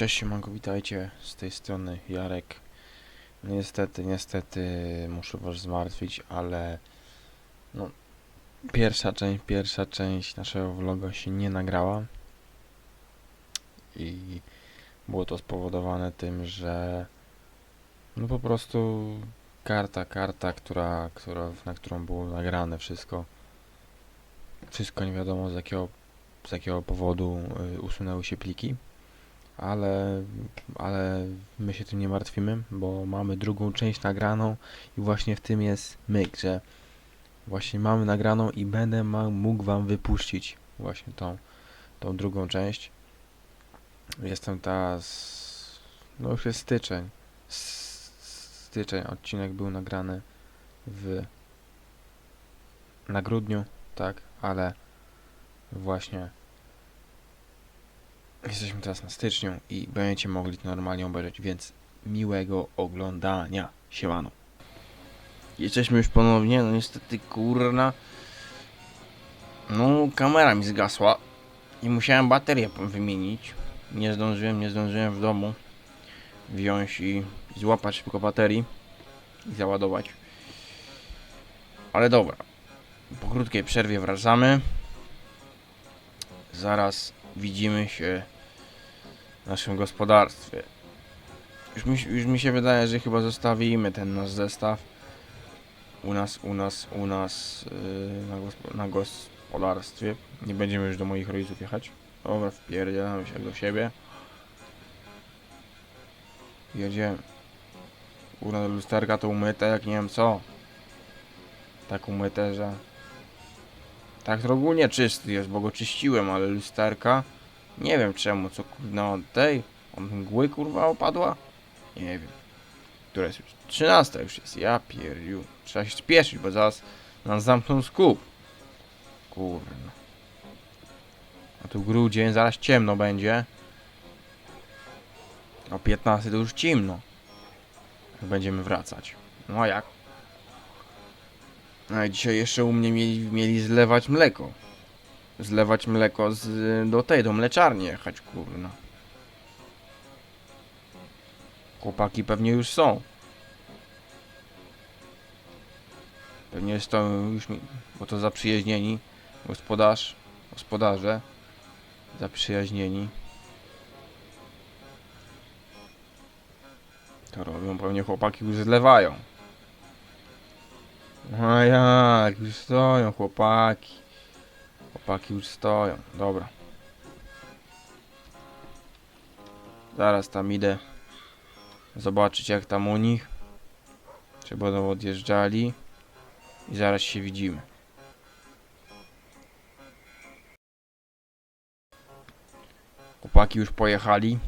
Cześć, siemanko, witajcie. Z tej strony Jarek. Niestety, niestety muszę was zmartwić, ale no pierwsza część, pierwsza część naszego vloga się nie nagrała. I było to spowodowane tym, że no po prostu karta, karta, która, która, na którą było nagrane wszystko, wszystko nie wiadomo z jakiego, z jakiego powodu y, usunęły się pliki ale, ale my się tym nie martwimy, bo mamy drugą część nagraną i właśnie w tym jest myk, że właśnie mamy nagraną i będę mógł wam wypuścić właśnie tą, tą drugą część. Jestem teraz, no już jest styczeń, styczeń, odcinek był nagrany w na grudniu, tak, ale właśnie Jesteśmy teraz na styczniu i będziecie mogli to normalnie obejrzeć, więc miłego oglądania. Siemano. Jesteśmy już ponownie, no niestety kurna. No kamera mi zgasła i musiałem baterię wymienić. Nie zdążyłem, nie zdążyłem w domu wziąć i złapać szybko baterii i załadować. Ale dobra. Po krótkiej przerwie wracamy. Zaraz widzimy się w naszym gospodarstwie. Już mi, już mi się wydaje, że chyba zostawimy ten nasz zestaw u nas, u nas, u nas yy, na, gospo, na gospodarstwie. Nie będziemy już do moich rodziców jechać. Dobra, wpierdzielamy się do siebie. Jedziemy. Kurna, lusterka to umyte jak nie wiem co. Tak umyte, że... Tak ogólnie czysty jest, bo go czyściłem, ale lusterka... Nie wiem czemu, co kurna od tej... Od mgły kurwa opadła? Nie wiem. Która jest już? 13 już jest, ja pierdю. Trzeba się spieszyć, bo zaraz nas zamkną skup. Kurna. A tu grudzień, zaraz ciemno będzie. O 15 to już ciemno. Będziemy wracać. No a jak? A dzisiaj jeszcze u mnie mieli, mieli zlewać mleko. Zlewać mleko z, do tej, do mleczarni jechać, kurna. Chłopaki pewnie już są. Pewnie jest to już mi, bo to zaprzyjaźnieni gospodarz, gospodarze. Zaprzyjaźnieni. To robią, pewnie chłopaki już zlewają. A jak, już stoją chłopaki. Chłopaki już stoją, dobra. Zaraz tam idę zobaczyć jak tam u nich. Czy będą odjeżdżali. I zaraz się widzimy. Chłopaki już pojechali.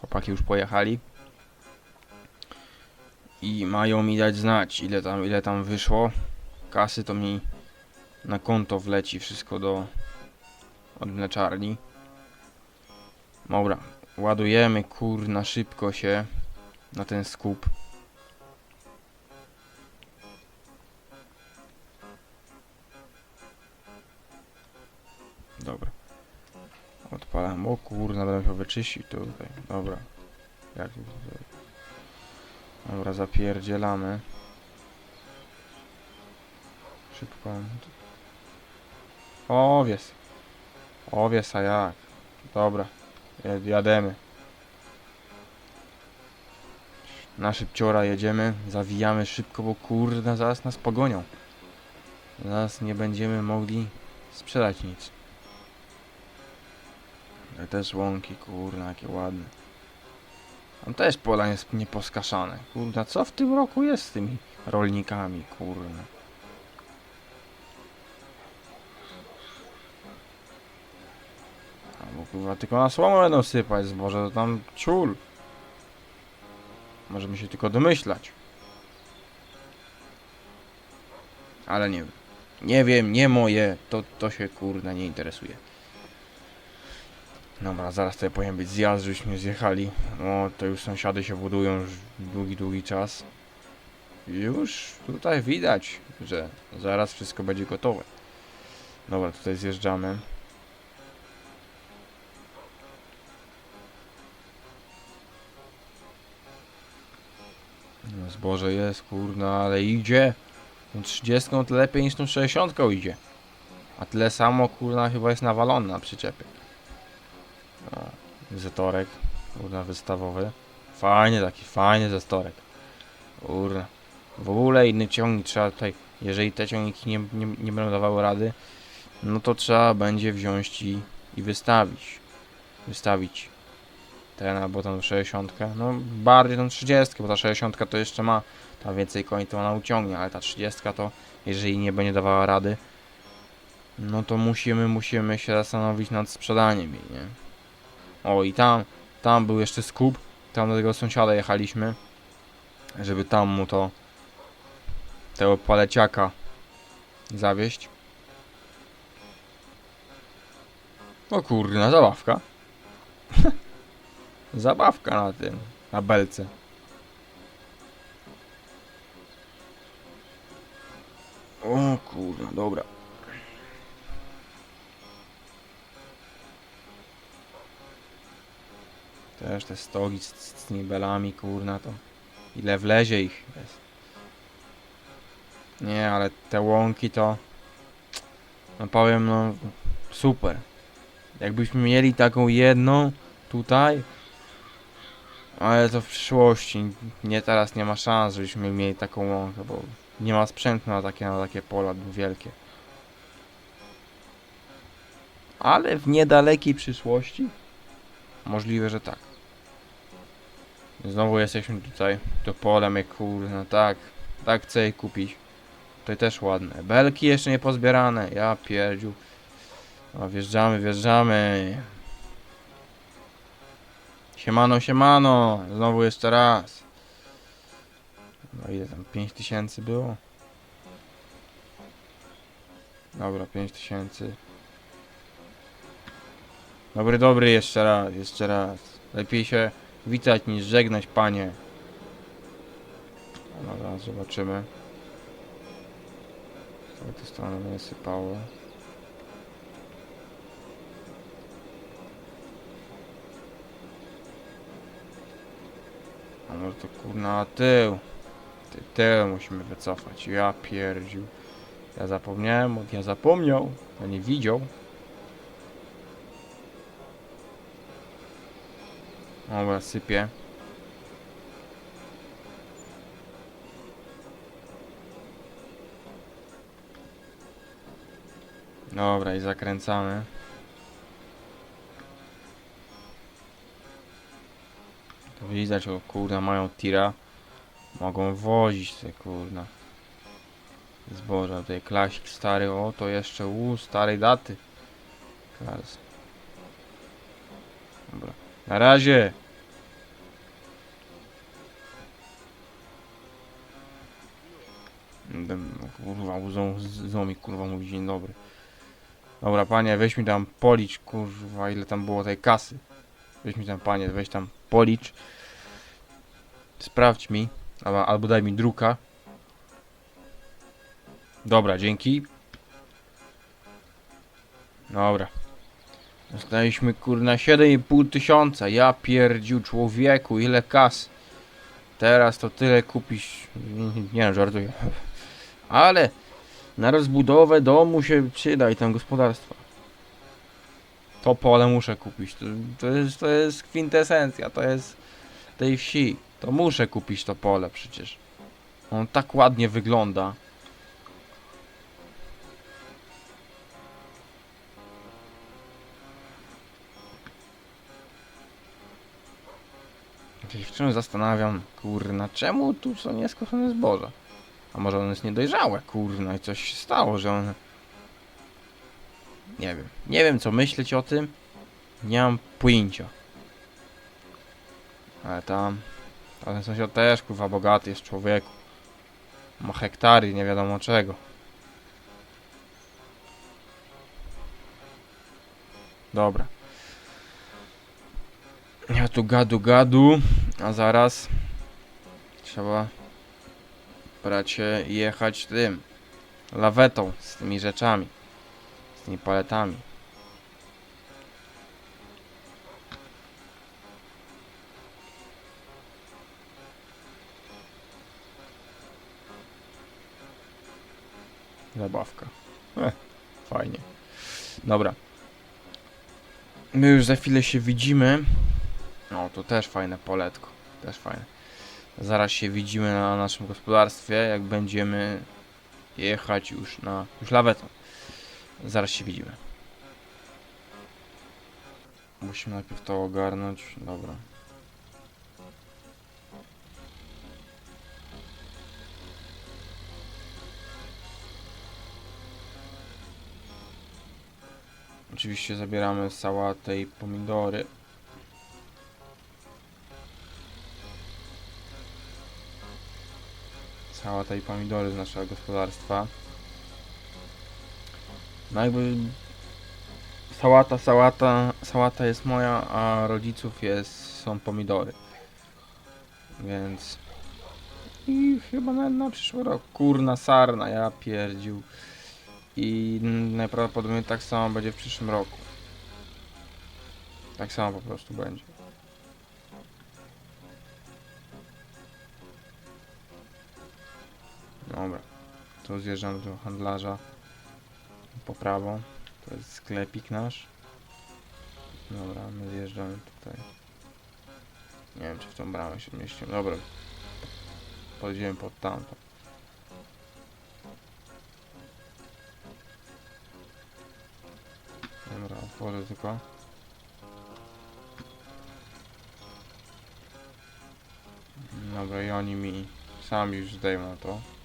Chłopaki już pojechali. I mają mi dać znać ile tam, ile tam wyszło. Kasy to mi na konto wleci wszystko do od mleczarni. Dobra, ładujemy kurna szybko się na ten skup. Dobra. Odpalam. O kurna, będę musiał wyczyścić tutaj. Dobra. Jak zrobić? Dobra, zapierdzielamy. Szybko. Owies. Owies, a jak? Dobra. jad- Jademy. Na szybciora jedziemy. Zawijamy szybko, bo kurde, zaraz nas pogonią. Zaraz nie będziemy mogli sprzedać nic. Ale też łąki, kurna, jakie ładne. Tam też pola jest nieposkaszane. Kurna, co w tym roku jest z tymi rolnikami, kurna. Albo kurwa tylko na słomę będą sypać zboże, to tam ciul. Możemy się tylko domyślać. Ale nie wiem. Nie wiem, nie moje. To, to się kurna nie interesuje. Dobra, zaraz tutaj powinien być zjazd, żebyśmy zjechali. No, to już sąsiady się budują już długi, długi czas. Już tutaj widać, że zaraz wszystko będzie gotowe. Dobra, tutaj zjeżdżamy. No zboże jest, kurna, ale idzie. Tą 30 to lepiej niż tą 60 idzie. A tyle samo, kurna, chyba jest nawalone na przyczepie. O, zetorek, kurna, wystawowy. Fajny taki, fajny zetorek. Kurna. W ogóle inny ciągnik trzeba tutaj, jeżeli te ciągniki nie, nie, nie będą dawały rady, no to trzeba będzie wziąć i, i wystawić. Wystawić ten albo tą 60. No bardziej tą 30, bo ta 60 to jeszcze ma tam więcej koni to ona uciągnie, ale ta 30 to jeżeli nie będzie dawała rady, no to musimy, musimy się zastanowić nad sprzedaniem jej, nie? O i tam, tam był jeszcze skup, tam do tego sąsiada jechaliśmy, żeby tam mu to tego paleciaka zawieść. O kurna, zabawka. Zabawka na tym, na belce. O kurna, dobra. Też te stogi z, z tymi belami, kurna, to ile wlezie ich. Nie, ale te łąki to, no powiem, no super. Jakbyśmy mieli taką jedną tutaj, ale to w przyszłości, nie teraz nie ma szans, żebyśmy mieli taką łąkę, bo nie ma sprzętu na takie, na takie pola wielkie. Ale w niedalekiej przyszłości możliwe, że tak. Znowu jesteśmy tutaj, to pole mnie kurna, tak, tak chcę je kupić. Tutaj też ładne. Belki jeszcze nie pozbierane, ja pierdziu. A wjeżdżamy, wjeżdżamy. Siemano, siemano. Znowu jeszcze raz. No ile tam? 5000 było? Dobra, 5000. Dobry, dobry, jeszcze raz, jeszcze raz. Lepiej się witać niż żegnać, panie. No zaraz zobaczymy. Z tej strony mnie sypało. A może to kurna tył. Ty, tył musimy wycofać. Ja pierdził. Ja zapomniałem, ja zapomniał. Ja nie widział. Dobra, sypie. Dobra, i zakręcamy. To widać, o kurna, mają tira. Mogą wozić te kurna. Zboża, tutaj klasik stary, o to jeszcze u starej daty. Klas. Dobra. Na razie. Kurwa, łzą, łzą mi kurwa mówi dzień dobry. Dobra panie, weź mi tam policz kurwa ile tam było tej kasy. Weź mi tam panie, weź tam policz. Sprawdź mi, albo, albo daj mi druka. Dobra, dzięki. Dobra. Dostaliśmy kurna 7,5 tysiąca. Ja pierdziu człowieku, ile kas. Teraz to tyle kupić. Nie, żartuję. Ale na rozbudowę domu się przyda i tam gospodarstwa. To pole muszę kupić. To, to, jest, to jest kwintesencja, to jest tej wsi. To muszę kupić to pole przecież. On tak ładnie wygląda. Ja się wciąż zastanawiam, kurna, czemu tu są nieskoszone zboża? A może ono jest niedojrzałe, kurna, i coś się stało, że one... Nie wiem. Nie wiem, co myśleć o tym. Nie mam pojęcia. Ale tam... A ten sąsiad też, kurwa, bogaty jest człowieku. Ma hektary, nie wiadomo czego. Dobra. Ja tu gadu gadu, a zaraz trzeba bracie jechać tym lawetą z tymi rzeczami, z tymi paletami. Zabawka. Eh, fajnie. Dobra. My już za chwilę się widzimy. No, to też fajne poletko. Też fajne. Zaraz się widzimy na naszym gospodarstwie, jak będziemy jechać już na... już lawetą. Zaraz się widzimy. Musimy najpierw to ogarnąć. Dobra. Oczywiście zabieramy sałatę i pomidory. Sałata i pomidory z naszego gospodarstwa. No jakby sałata, sałata, sałata jest moja, a rodziców jest, są pomidory. Więc i chyba na, na przyszły rok. Kurna sarna, ja pierdził. I najprawdopodobniej tak samo będzie w przyszłym roku. Tak samo po prostu będzie. Dobra. Tu zjeżdżam do handlarza. Po prawo. To jest sklepik nasz. Dobra, my zjeżdżamy tutaj. Nie wiem, czy w tą bramę się mieścimy. Dobra. Pojedziemy pod tamtą. Dobra, otworzę tylko. Dobra, i oni mi sami już zdejmą to.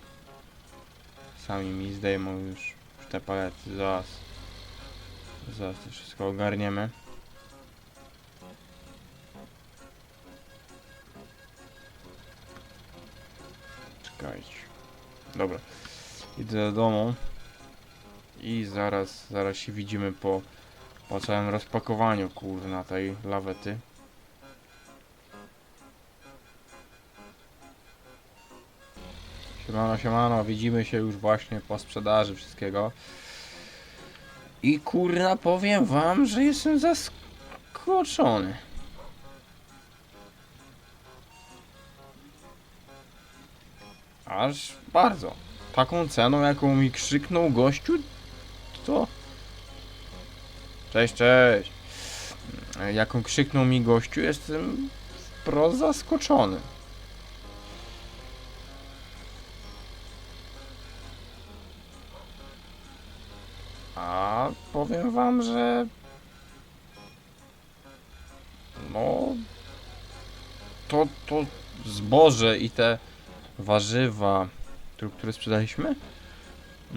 Sami mi zdejmą już, te palety. Zaraz. Zaraz to wszystko ogarniemy. Czekajcie. Dobra. Idę do domu. I zaraz, zaraz się widzimy po, po całym rozpakowaniu kurna tej lawety. Siemano, siemano, widzimy się już właśnie po sprzedaży wszystkiego. I kurna powiem wam, że jestem zaskoczony. Aż bardzo. Taką ceną, jaką mi krzyknął gościu, to... Cześć, cześć. Jaką krzyknął mi gościu, jestem wprost zaskoczony. Powiem wam, że... No... To, to zboże i te warzywa, które- sprzedaliśmy,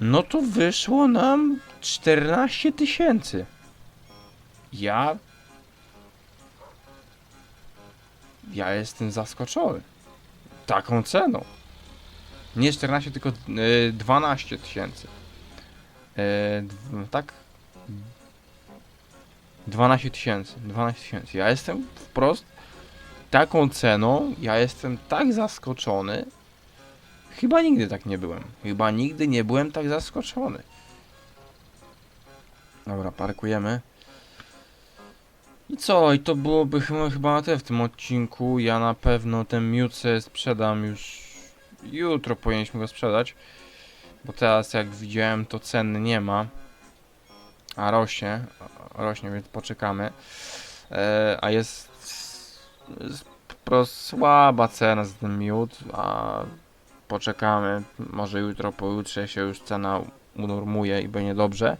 no to wyszło nam 14 tysięcy. Ja... Ja jestem zaskoczony. Taką ceną. Nie 14, tylko y, 12 tysięcy. Y, dw- tak? 12 tysięcy. 12 tysięcy. Ja jestem wprost taką ceną. Ja jestem tak zaskoczony. Chyba nigdy tak nie byłem. Chyba nigdy nie byłem tak zaskoczony. Dobra, parkujemy. I co? I to byłoby chyba, na tyle w tym odcinku. Ja na pewno ten sobie sprzedam już jutro powinniśmy go sprzedać. Bo teraz jak widziałem to ceny nie ma. A rośnie. Rośnie, więc poczekamy. E, a jest, jest prostu słaba cena za ten miód. A poczekamy. Może jutro, pojutrze się już cena unormuje i będzie dobrze.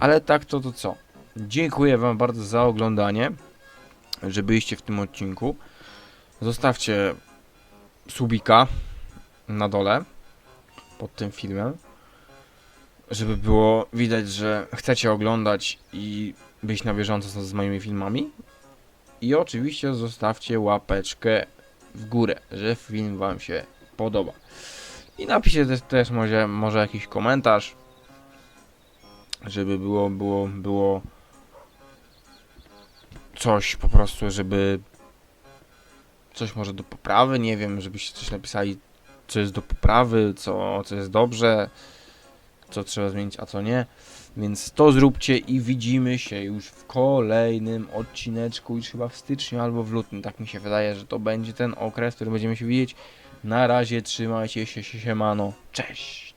Ale tak to to co? Dziękuję Wam bardzo za oglądanie, że byliście w tym odcinku. Zostawcie subika na dole pod tym filmem, żeby było widać, że chcecie oglądać i być na bieżąco z, moimi filmami. I oczywiście zostawcie łapeczkę w górę, że film Wam się podoba. I napiszcie też, też może, może jakiś komentarz, żeby było, było, było coś po prostu, żeby coś może do poprawy, nie wiem, żebyście coś napisali, co jest do poprawy, co, co jest dobrze, co trzeba zmienić, a co nie. Więc to zróbcie i widzimy się już w kolejnym odcineczku, już chyba w styczniu albo w lutym. Tak mi się wydaje, że to będzie ten okres, w którym będziemy się widzieć. Na razie trzymajcie się, siemano, cześć!